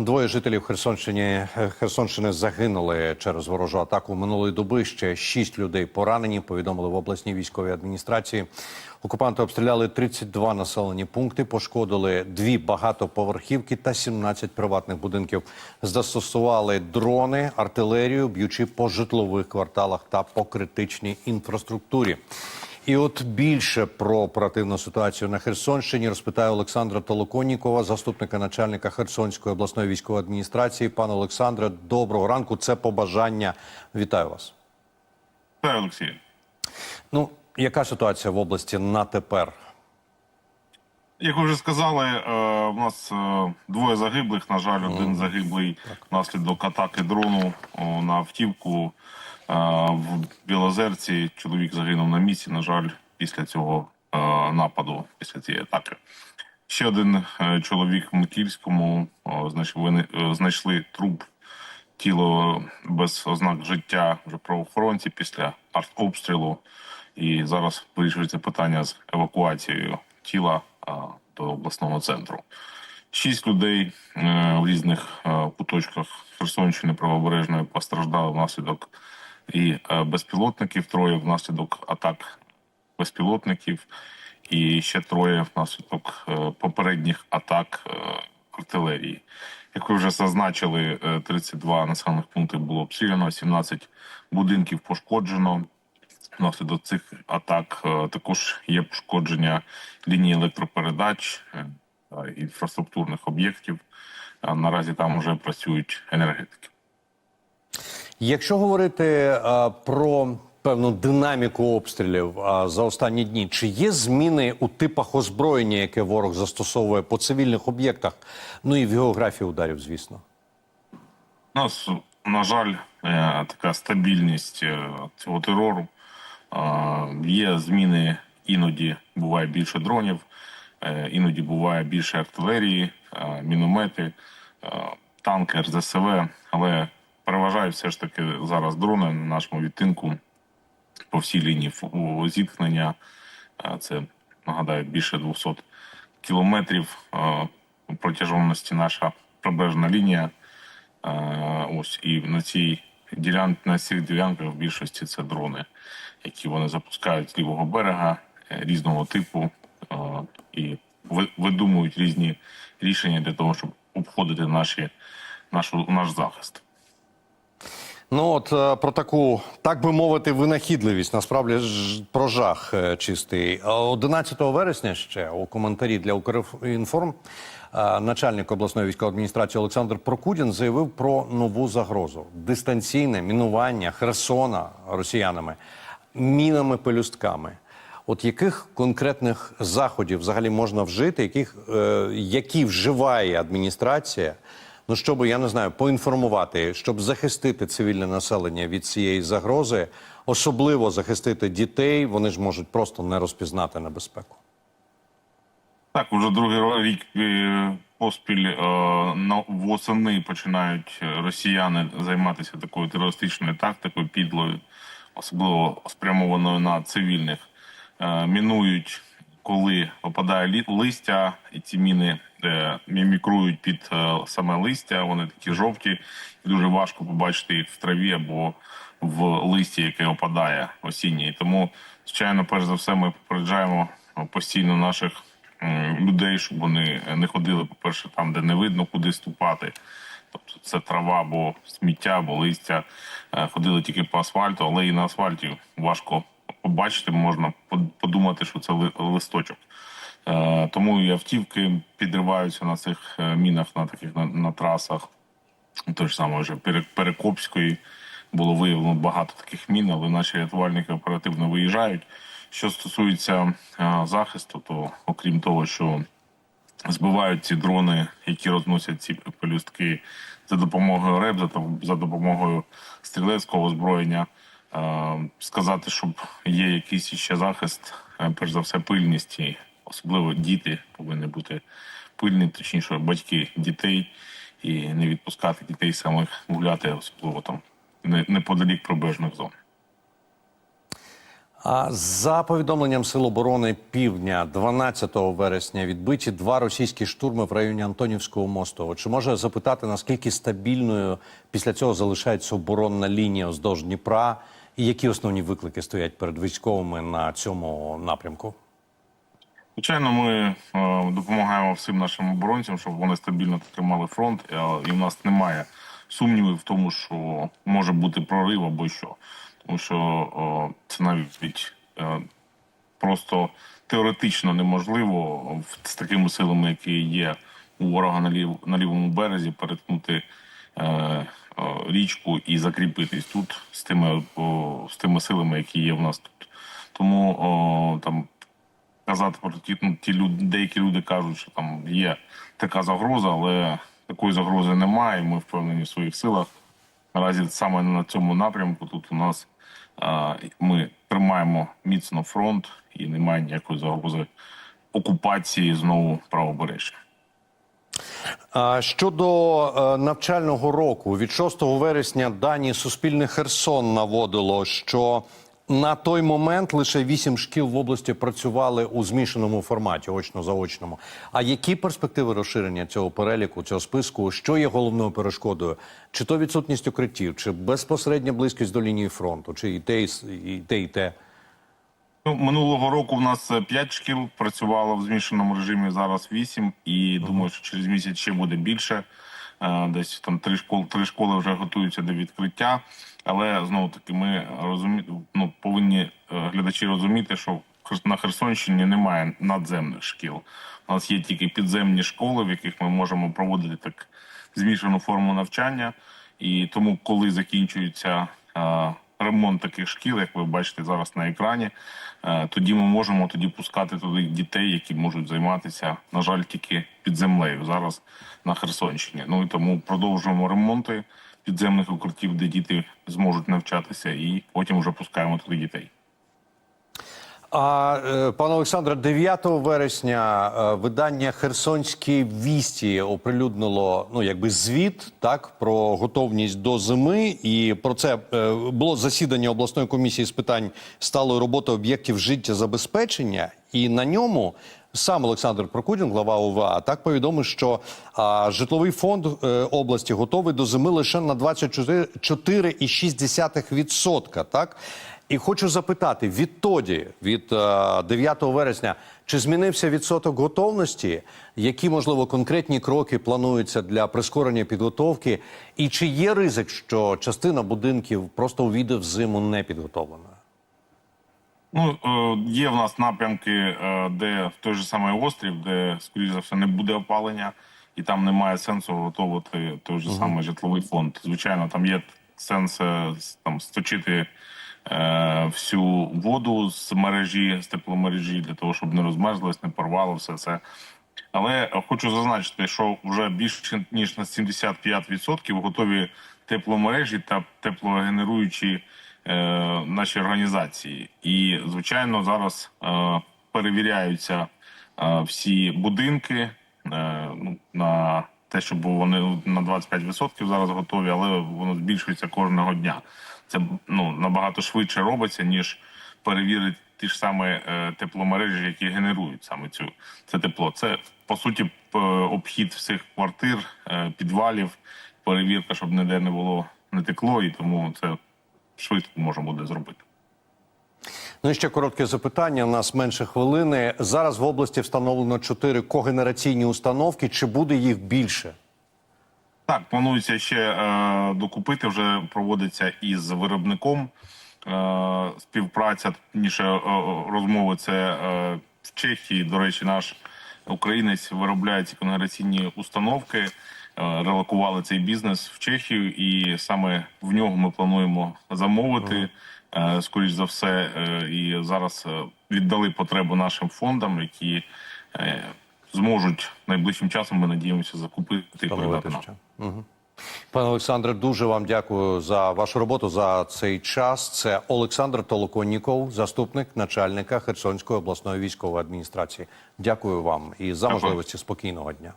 Двоє жителів Херсонщини, Херсонщини загинули через ворожу атаку минулої доби. Ще шість людей поранені. Повідомили в обласній військовій адміністрації. Окупанти обстріляли 32 населені пункти, пошкодили дві багатоповерхівки та 17 приватних будинків. Застосували дрони, артилерію, б'ючи по житлових кварталах та по критичній інфраструктурі. І от більше про оперативну ситуацію на Херсонщині розпитає Олександра Толоконнікова, заступника начальника Херсонської обласної військової адміністрації. Пане Олександре, доброго ранку. Це побажання. Вітаю вас. Вітаю, Олексій. Ну, яка ситуація в області на тепер? Як ви вже сказали, е, у нас е, двоє загиблих. На жаль, один загиблий внаслідок атаки дрону на автівку е, в Білозерці. Чоловік загинув на місці. На жаль, після цього е, нападу, після цієї атаки. Ще один е, чоловік в Микільському знайшли, е, знайшли труп, тіло без ознак життя вже правоохоронці після артобстрілу. І зараз вирішується питання з евакуацією тіла до обласного центру. Шість людей в різних куточках Херсонщини правобережної постраждали внаслідок і е, безпілотників, троє внаслідок атак безпілотників, і ще троє внаслідок е, попередніх атак е, артилерії. Як ви вже зазначили, е, 32 населених пункти було обстріляно, 17 будинків пошкоджено. Внаслідок цих атак також є пошкодження лінії електропередач, інфраструктурних об'єктів. Наразі там вже працюють енергетики. Якщо говорити е, про певну динаміку обстрілів е, за останні дні, чи є зміни у типах озброєння, яке ворог застосовує по цивільних об'єктах, ну і в географії ударів, звісно? У нас, на жаль, е, така стабільність цього терору. Є зміни, іноді буває більше дронів, іноді буває більше артилерії, міномети, танки, РЗСВ, але переважають все ж таки зараз дрони на нашому відтинку по всій лінії зіткнення. Е, Це нагадаю більше 200 кілометрів е, протяжності наша прибережна лінія. Е, Ось і на цій ділян... на цих ділянках в більшості це дрони, які вони запускають з лівого берега різного типу і ви- видумують різні рішення для того, щоб обходити наші, нашу, наш захист. Ну от е, про таку, так би мовити, винахідливість, насправді ж про жах е, чистий. А 11 вересня ще у коментарі для Укрінформ е, начальник обласної військової адміністрації Олександр Прокудін заявив про нову загрозу: дистанційне мінування Херсона росіянами, мінами пелюстками. От яких конкретних заходів взагалі можна вжити, яких, які вживає адміністрація, ну щоб я не знаю, поінформувати, щоб захистити цивільне населення від цієї загрози, особливо захистити дітей, вони ж можуть просто не розпізнати небезпеку. Так, уже другий рік е, поспіль е, восени починають росіяни займатися такою терористичною тактикою, підлою, особливо спрямованою на цивільних. Е, Мінують, коли опадає листя, і ці міни е, мімікрують під е, саме листя. Вони такі жовті, і дуже важко побачити їх в траві або в листі, яке опадає осіннє. Тому, звичайно, перш за все, ми попереджаємо постійно наших людей, щоб вони не ходили, по-перше, там, де не видно, куди ступати. Тобто це трава або сміття, або листя. Е, Ходили тільки по асфальту, але і на асфальті важко побачити, можна подумати, що це листочок. Е, Тому і автівки підриваються на цих е, мінах, на таких на, на трасах. Той ж самий вже Перекопської було виявлено багато таких мін, але наші рятувальники оперативно виїжджають. Що стосується е, захисту, то окрім того, що збивають ці дрони, які розносять ці пелюстки за допомогою РЕБ, за, за допомогою стрілецького озброєння. Е, сказати, щоб є якийсь ще захист, перш за все, пильність, особливо діти повинні бути пильні, точніше, батьки дітей, і не відпускати дітей самих гуляти, особливо там неподалік прибережних зон. За повідомленням Сил оборони Півдня, 12 вересня відбиті два російські штурми в районі Антонівського мосту. Чи може запитати, наскільки стабільною після цього залишається оборонна лінія вздовж Дніпра, і які основні виклики стоять перед військовими на цьому напрямку? Звичайно, ми е, допомагаємо всім нашим оборонцям, щоб вони стабільно тримали фронт. І в нас немає сумнівів в тому, що може бути прорив або що. Тому що це навіть е, просто теоретично неможливо з такими силами, які є у ворога на, лів, на лівому березі, перетнути е, річку і закріпитись тут з тими, з тими силами, які є в нас тут. Тому там казати про ті, ну, ті люди, деякі люди кажуть, що там є така загроза, але такої загрози немає. Ми впевнені в своїх силах. Наразі саме на цьому напрямку тут у нас а, ми тримаємо міцно фронт і немає ніякої загрози окупації знову правобережжя. Щодо е, навчального року, від 6 вересня дані Суспільне Херсон наводило, що на той момент лише вісім шкіл в області працювали у змішаному форматі, очно-заочному. А які перспективи розширення цього переліку, цього списку? Що є головною перешкодою? Чи то відсутність укриттів, чи безпосередня близькість до лінії фронту, чи і те, і те, і те? Ну, минулого року в нас 5 шкіл працювало в змішаному режимі, зараз 8, і думаю, що через місяць ще буде більше. Е, Десь там три школи, три школи вже готуються до відкриття. Але знову таки ми розумі... ну, повинні е, глядачі розуміти, що на Херсонщині немає надземних шкіл. У нас є тільки підземні школи, в яких ми можемо проводити так змішану форму навчання. І тому, коли закінчується е, ремонт таких шкіл, як ви бачите зараз на екрані, е, тоді ми можемо тоді пускати туди дітей, які можуть займатися, на жаль, тільки під землею зараз на Херсонщині. Ну і тому продовжуємо ремонти підземних укриттів, де діти зможуть навчатися, і потім вже пускаємо туди дітей. А е, пане Олександре, 9 вересня е, видання Херсонські вісті оприлюднило ну якби звіт так про готовність до зими, і про це е, було засідання обласної комісії з питань сталої роботи об'єктів життєзабезпечення, і на ньому. Сам Олександр Прокудін, глава ОВА, так повідомив, що а, житловий фонд е, області готовий до зими лише на 24,6%. Так і хочу запитати: відтоді, від е, 9 вересня, чи змінився відсоток готовності? Які можливо конкретні кроки плануються для прискорення підготовки? І чи є ризик, що частина будинків просто увійде в зиму непідготовленою? Ну, е, є в нас напрямки, е, де той же самий острів, де, скоріш за все, не буде опалення, і там немає сенсу готувати той же самий житловий фонд. Звичайно, там є сенс е, там сточити е, всю воду з мережі, з тепломережі, для того, щоб не розмерзлось, не порвало все це. Але хочу зазначити, що вже більше ніж на 75% готові тепломережі та теплогенеруючі е, наші організації. І звичайно, зараз е, перевіряються е, всі будинки е, ну, на те, щоб вони на 25% зараз готові, але воно збільшується кожного дня. Це ну набагато швидше робиться ніж перевірити ті ж саме е, тепломережі, які генерують саме цю це тепло. Це по суті обхід всіх квартир, е, підвалів, перевірка, щоб ніде не було не текло, і тому це швидко можна буде зробити. Ну і ще коротке запитання. У нас менше хвилини. Зараз в області встановлено чотири когенераційні установки. Чи буде їх більше? Так, планується ще е, докупити. Вже проводиться із виробником е, співпраця, точніше е, е, розмови. Це е, в Чехії. До речі, наш українець виробляє ці конгресійні установки. Е, релокували цей бізнес в Чехію, і саме в нього ми плануємо замовити. Е, скоріш за все, е, і зараз е, віддали потребу нашим фондам, які е, зможуть найближчим часом. Ми надіємося закупити і передати нам. Угу. Пане Олександре, дуже вам дякую за вашу роботу за цей час. Це Олександр Толоконніков, заступник начальника Херсонської обласної військової адміністрації. Дякую вам і за можливості спокійного дня.